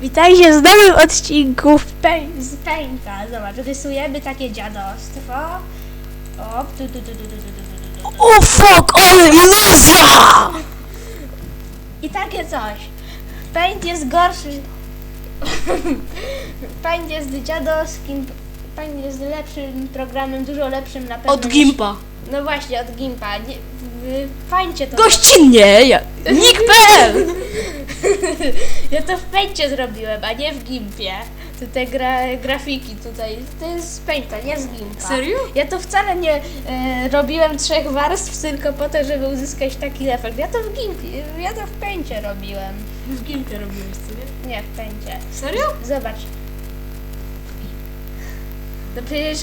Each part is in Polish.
Witajcie w nowym odcinku w Pain- z Painta. Zobacz, rysujemy takie dziadostwo. O, tu, tu, tu, tu, tu, tu, tu, tu, tu. O fuck, ale iluzja! I takie coś. Paint jest gorszy. Paint jest dziadowskim. Paint jest lepszym programem, dużo lepszym na pewno. Od niż- Gimpa. No właśnie, od Gimpa. Nie, w w Paincie to. Gościnnie! Ja, Nick.pl Ja to w Paincie zrobiłem, a nie w Gimpie. Te gra, grafiki tutaj, to jest z Painta, nie z Gimpa. Serio? Ja to wcale nie e, robiłem trzech warstw tylko po to, żeby uzyskać taki efekt. Ja to w Gimpie, ja to w Paincie robiłem. W Gimpie robiłeś, co nie? Nie, w Paincie. Serio? Zobacz. No przecież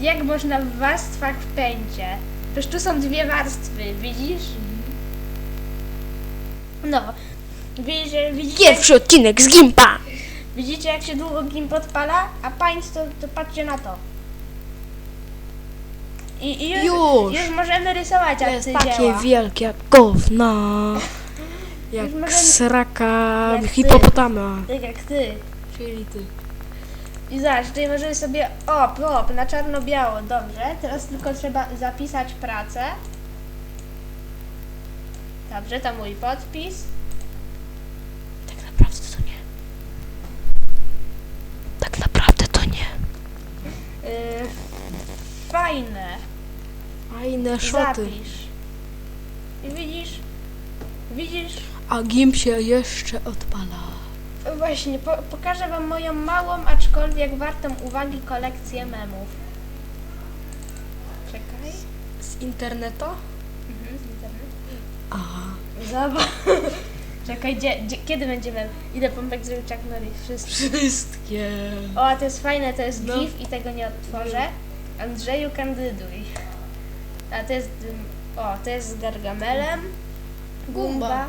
jak można w warstwach w Paincie? Przecież tu są dwie warstwy, widzisz? No. Widzisz, widzicie, Pierwszy odcinek z Gimpa! widzicie jak się długo Gimp odpala? A Paint to, patrzcie na to. I, i już, Już. już możemy rysować To jest takie dzieła. wielkie jak gówno. Jak możemy- sraka Jak ty. hipopotama. Tak jak ty. Czyli ty. I zobacz, tutaj możemy sobie op, op, na czarno-biało, dobrze. Teraz tylko trzeba zapisać pracę. Dobrze, to mój podpis. Tak naprawdę to nie. Tak naprawdę to nie. Yy, fajne. Fajne szoty. Zapisz. I widzisz? Widzisz? A Gimp się jeszcze odpala. Właśnie, po, pokażę wam moją małą, aczkolwiek wartą uwagi kolekcję memów. Czekaj. Z internetu? Mhm, z internetu. Aha. Zobacz. Czekaj, gdzie, gdzie, kiedy będziemy? Ile pompek zrobił Chuck Norris? Wszystko. Wszystkie. O, a to jest fajne, to jest No. GIF i tego nie odtworzę. Andrzeju, kandyduj. A to jest, ym, o, to jest z Gargamelem. Gumba. Gumba.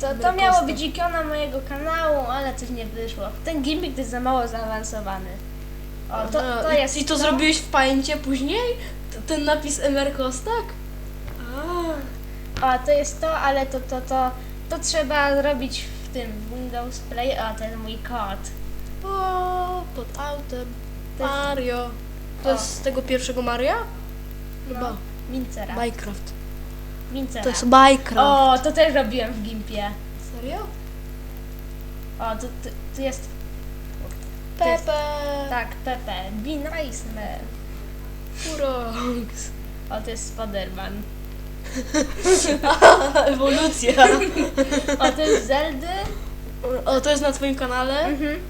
To, to miało być ikona mojego kanału, ale coś nie wyszło. Ten gimmick to jest za mało zaawansowany. O, to, to jest I to zrobiłeś w pańcie później? T- Ten napis MR Kostak? A. O, to jest to, ale to, to, to, to trzeba zrobić w tym Windows Play. To jest mój kod. O, pod autem. To jest- Mario. To O. jest z tego pierwszego Maria? No, Chyba. Mincera. Minecraft. Mincera. To jest Minecraft. O, to też robiłem w Gimpie. Serio? O, tu, tu, tu jest. to jest- Pepe. Tak, Pepe. Be nice, man. Furox. O, to jest Spiderman. Ewolucja. O, to jest Zeldy. O, to jest na twoim kanale? Mhm.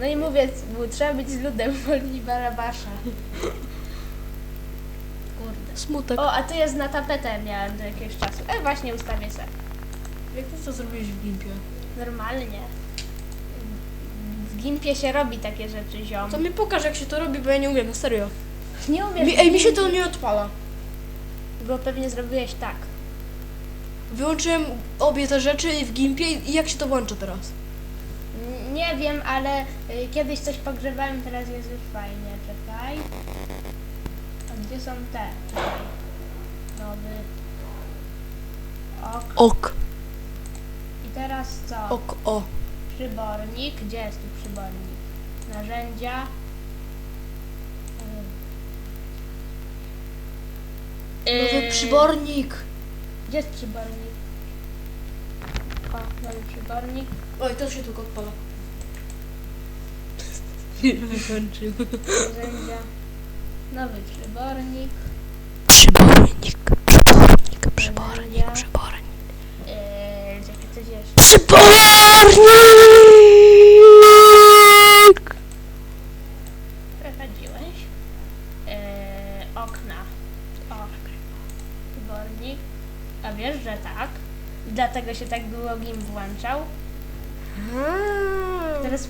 No i mówię, mu, trzeba być z ludem woli Barabasza. Kurde. Smutek. O, a tu jest na tapetę miałem do jakiegoś czasu. E, właśnie ustawię se. Jak ty to zrobiłeś w Gimpie? Normalnie. W Gimpie się robi takie rzeczy, ziom. To mi pokaż jak się to robi, bo ja nie umiem, na serio. Nie umiesz Mi, ej, mi się to nie odpala. Bo pewnie zrobiłeś tak. Wyłączyłem obie te rzeczy w Gimpie i jak się to włącza teraz? N- Nie wiem, ale y, kiedyś coś pogrzebałem, teraz jest już fajnie. Czekaj. A gdzie są te? Czekaj. Nowy. Ok. Ok. I teraz co? Ok, o. Przybornik. Gdzie jest tu przybornik? Narzędzia. Przybornik. Gdzie jest przybornik? O, nowy przybornik. Oj, to się tylko odpala. Nie wykończył. Narzędzia. Nowy przybornik. Przybornik, przybornik, przybornik, przybornik. Czekaj, coś jeszcze. Przybornik! A wiesz, że tak? Dlatego się tak długo GIMP włączał. Teraz